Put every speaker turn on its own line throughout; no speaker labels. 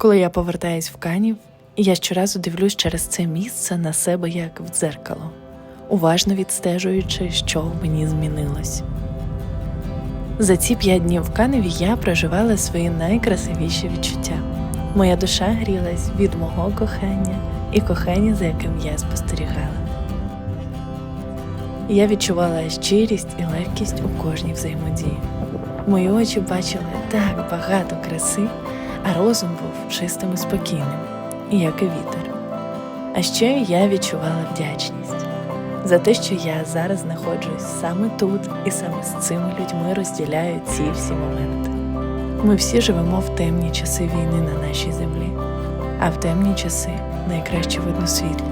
Коли я повертаюсь в Канів, я щоразу дивлюсь через це місце на себе як в дзеркало, уважно відстежуючи, що в мені змінилось. За ці п'ять днів в Каневі я проживала свої найкрасивіші відчуття. Моя душа грілась від мого кохання і кохання, за яким я спостерігала. Я відчувала щирість і легкість у кожній взаємодії. Мої очі бачили так багато краси, а розум був чистим і спокійним, як і вітер. А ще я відчувала вдячність за те, що я зараз знаходжусь саме тут і саме з цими людьми розділяю ці всі моменти. Ми всі живемо в темні часи війни на нашій землі, а в темні часи найкраще видно світло.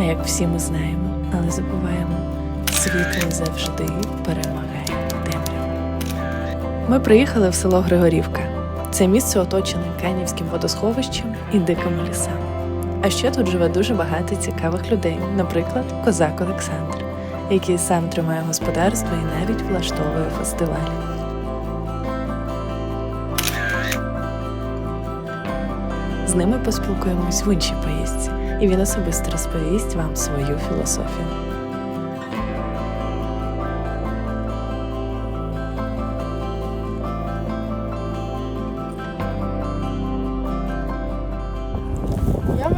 А як всі ми знаємо, але забуваємо, світло завжди перемагає темряву. Ми приїхали в село Григорівка. Це місце оточене канівським водосховищем і дикими лісами. А ще тут живе дуже багато цікавих людей, наприклад, козак Олександр, який сам тримає господарство і навіть влаштовує фестивалі. З ними поспілкуємось в іншій поїздці, і він особисто розповість вам свою філософію.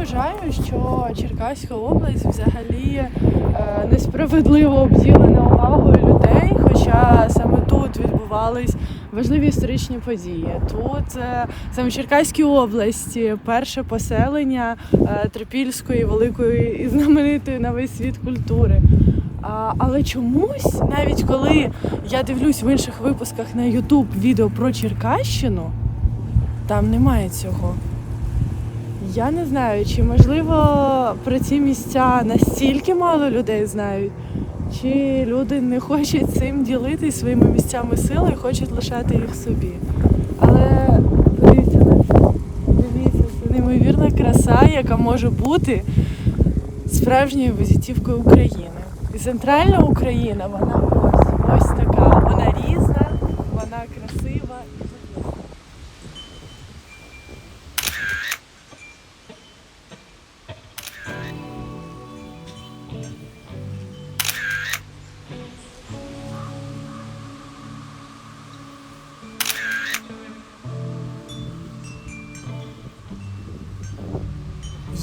Вважаю, що Черкаська область взагалі е, несправедливо обділена увагою людей, хоча саме тут відбувались важливі історичні події. Тут е, саме в Черкаській області перше поселення е, Трипільської великої і знаменитої на весь світ культури. Але чомусь, навіть коли я дивлюсь в інших випусках на YouTube відео про Черкащину, там немає цього. Я не знаю, чи можливо про ці місця настільки мало людей знають, чи люди не хочуть цим ділитись своїми місцями сили і хочуть лишати їх собі. Але це. Дивіться, це неймовірна краса, яка може бути справжньою візитівкою України. І центральна Україна, вона ось, ось така. Вона різна, вона красива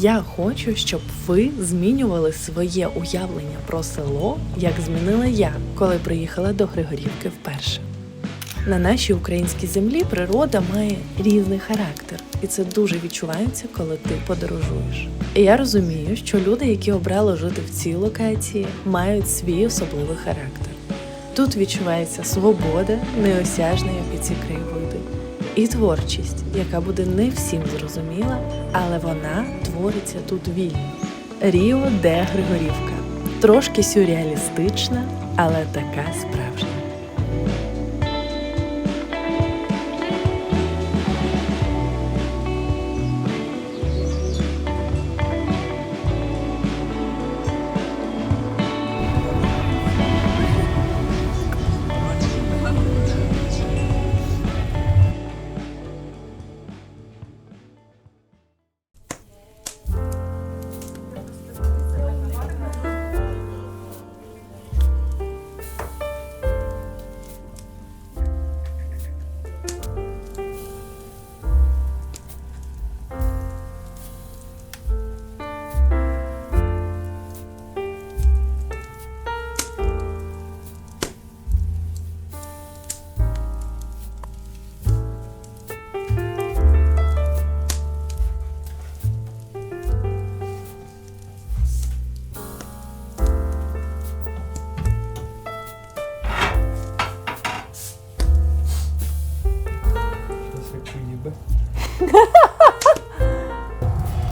Я хочу, щоб ви змінювали своє уявлення про село, як змінила я, коли приїхала до Григорівки вперше. На нашій українській землі природа має різний характер, і це дуже відчувається, коли ти подорожуєш. І я розумію, що люди, які обрали жити в цій локації, мають свій особливий характер. Тут відчувається свобода, неосяжна, як і ці краєвиди, і творчість, яка буде не всім зрозуміла, але вона твориться тут вільно. Ріо де Григорівка. Трошки сюрреалістична, але така справжня.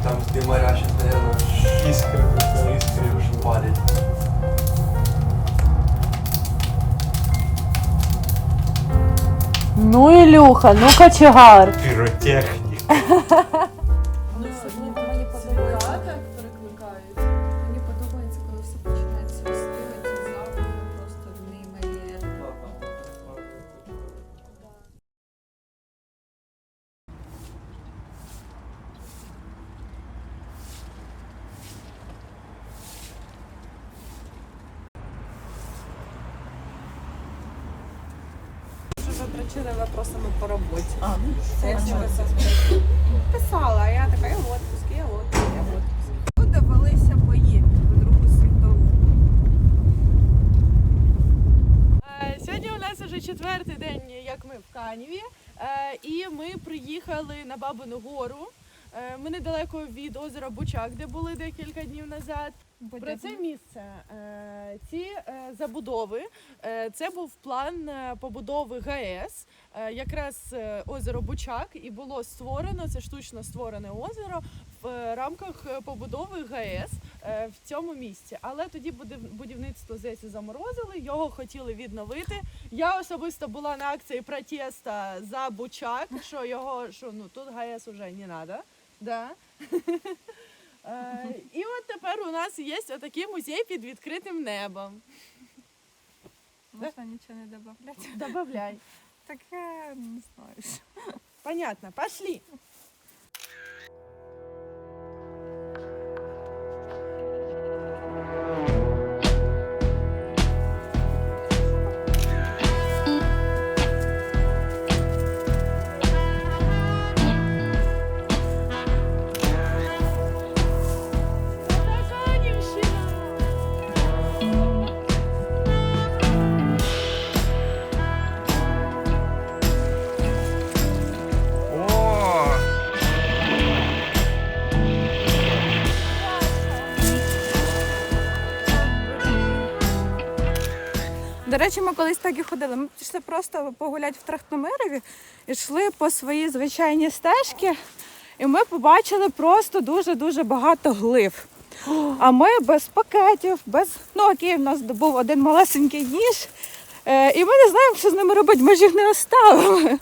Там димаря сейчас, наверное, іскри, просто іскри вже палять.
Ну, Ілюха, ну кочегар.
Піротехнік.
задрочили вопросами по роботі.
А, ну,
Це ви це. Писала, а я така, я в отпуск, я в отпуск, я в отпуск. Тут велися бої в Другу світову.
Е, Сьогодні у нас вже четвертий день, як ми в Каніві, е, і ми приїхали на Бабину гору. Е, Ми недалеко від озера Бучак, де були декілька днів назад. Про це місце е, ці е, забудови. е, Це був план побудови ГАЕС, якраз озеро Бучак, і було створено це штучно створене озеро в рамках побудови ГАЕС в цьому місці. Але тоді будівництво здається заморозили, його хотіли відновити. Я особисто була на акції протеста за Бучак, що його що ну тут ГАЕС уже не треба. Да. Е, І от тепер у нас є отакий музей під відкритим небом.
Можна нічого не додати.
Добавляй.
Таке не знаю.
Понятно, пошли.
Речі, ми колись так і ходили. Ми пішли просто погуляти в Трахтомирові, йшли по своїй звичайній стежці, і ми побачили просто дуже-дуже багато глив. А ми без пакетів, без ну окей, в нас був один малесенький ніж. Е, і ми не знаємо, що з ними робити, ми ж їх не оставили.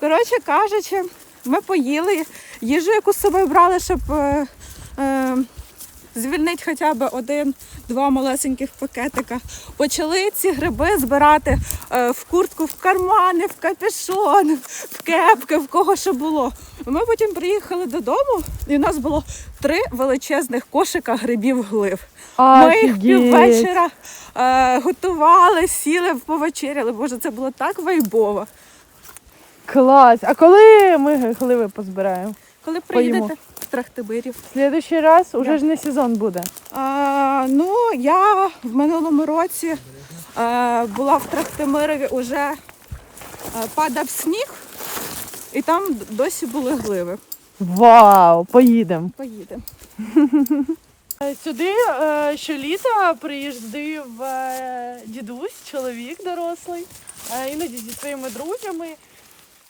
Коротше кажучи, ми поїли їжу, яку з собою брали, щоб е, е, звільнити хоча б один-два малесеньких пакетика. Почали ці гриби збирати е, в куртку, в кармани, в капюшон, в кепки, в кого що було. Ми потім приїхали додому, і в нас було три величезних кошика грибів глив. Ми їх піввечора е, готували, сіли, повечеряли. Боже, це було так вайбово.
Клас. А коли ми гливи позбираємо?
Коли
Поїмо.
Приїдете в Трахтибирів?
Слідуючий раз уже ж не сезон буде.
А, ну, я в минулому році е, була в Трахтимирові, уже е, падав сніг, і там досі були гливи.
Вау, поїдемо.
Поїдемо.
Сюди е, щоліта приїздив е, дідусь, чоловік дорослий, е, іноді зі своїми друзями.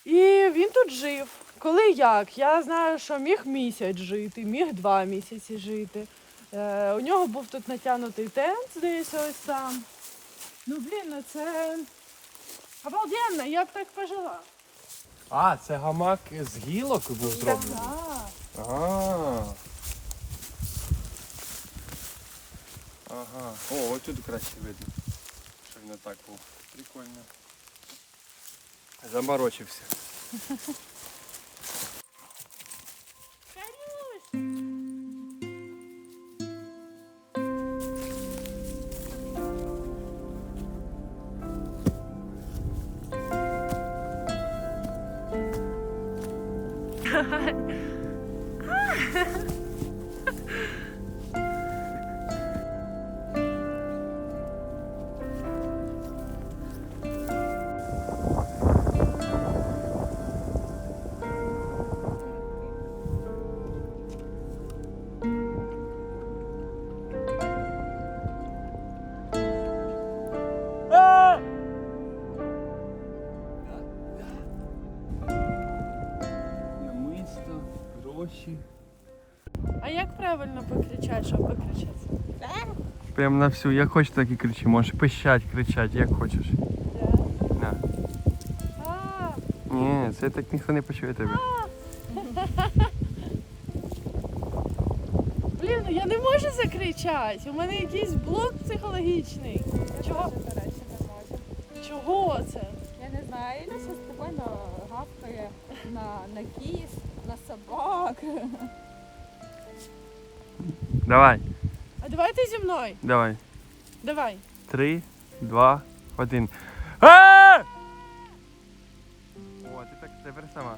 І він тут жив. Коли як? Я знаю, що міг місяць жити, міг два місяці жити. Е, у нього був тут натягнутий тент десь ось там. Ну блін, ну це обалденно, я б так пожила.
А, це гамак з гілок був зроблений.
Так.
Ага. Ага. О, ось тут краще видно. Що він так був. Прикольно. Заморочився.
покричати?
Прям на всю, як хочеш, так і кричи. Можеш пищать, кричати, як хочеш. Да. Ні, це так ніхто не почує тебе.
Блін, ну я не можу закричати. У мене якийсь блок психологічний. Чого? Чого це?
Я не знаю, Іля щось спокійно гавкає на, на кіс, на собак.
Давай,
А давай ти зі мною.
давай.
Давай.
Три, два, один. А! Тепер сама.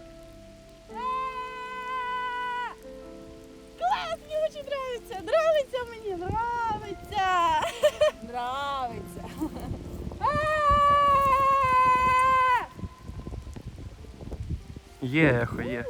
Клас, мені дуже нравиться, нравиться мені, нравиться. Нравиться.
Є ехо, є.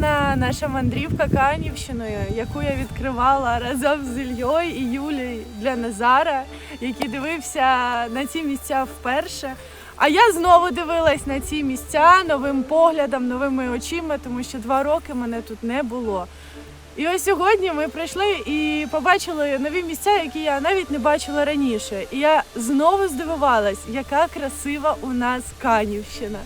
Неймовірна наша мандрівка Канівщиною, яку я відкривала разом з Ільєю і Юлією для Назара, який дивився на ці місця вперше. А я знову дивилась на ці місця новим поглядом, новими очима, тому що два роки мене тут не було. І ось сьогодні ми прийшли і побачили нові місця, які я навіть не бачила раніше. І я знову здивувалась, яка красива у нас Канівщина.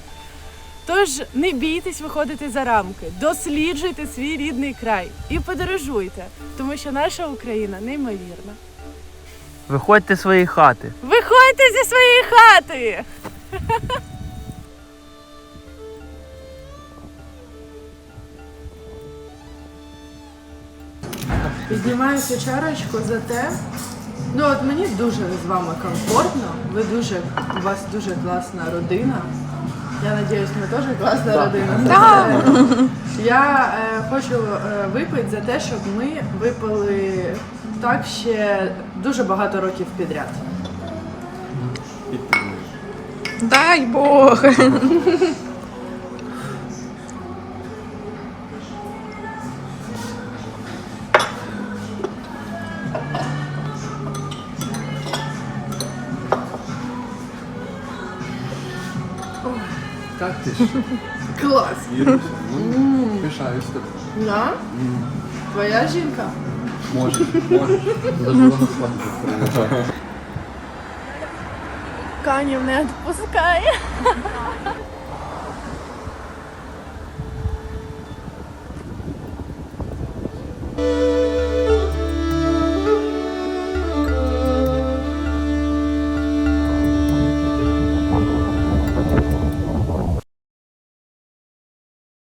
Тож не бійтесь виходити за рамки, досліджуйте свій рідний край і подорожуйте, тому що наша Україна неймовірна.
Виходьте з своєї хати.
Виходьте зі своєї хати! Піднімаю цю чарочку за те. Ну от мені дуже з вами комфортно. Ви дуже, у вас дуже класна родина. Я надіюсь, ми теж класна родина. Я е, хочу е, випити за те, щоб ми випили так ще дуже багато років підряд.
Дай Бог.
Клас!
Пишаюсь тобі.
Да? Твоя жінка?
Свадьбу приглашаю.
Канів не відпускає.